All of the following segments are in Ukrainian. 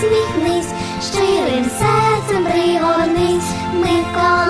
малятам усміхнись, щирим серцем пригорнись. Миколай,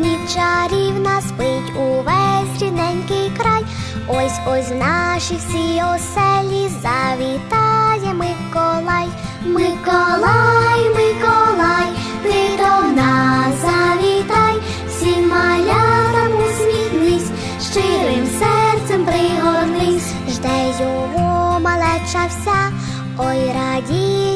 ніч чарівна, спить увесь рідненький край. Ось ось в наші всі оселі завітає Миколай. Миколай, Миколай, ти до нас завітай, всім малятам усміхнись, щирим серцем пригорнись, жде його малеча вся, ой радіє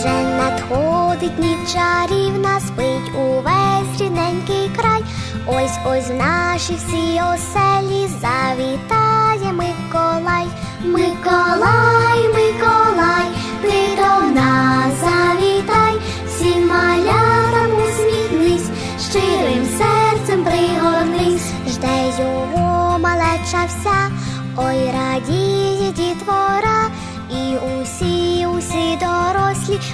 Вже надходить ніч чарівна, спить увесь рідненький край. Ось ось в наші всі оселі завітає Миколай. Миколай, Миколай, ти до нас завітай, всім малятам усміхнись, щирим серцем пригорнись, жде його малеча вся, ой радіє дітвора, і усі, усі дорослі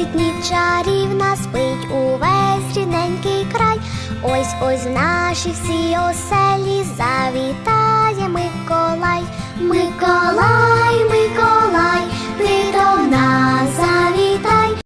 Летить ніч чарівна, спить увесь рідненький край. Ось ось в нашій всій оселі завітає Миколай, Миколай, Миколай, ти до нас.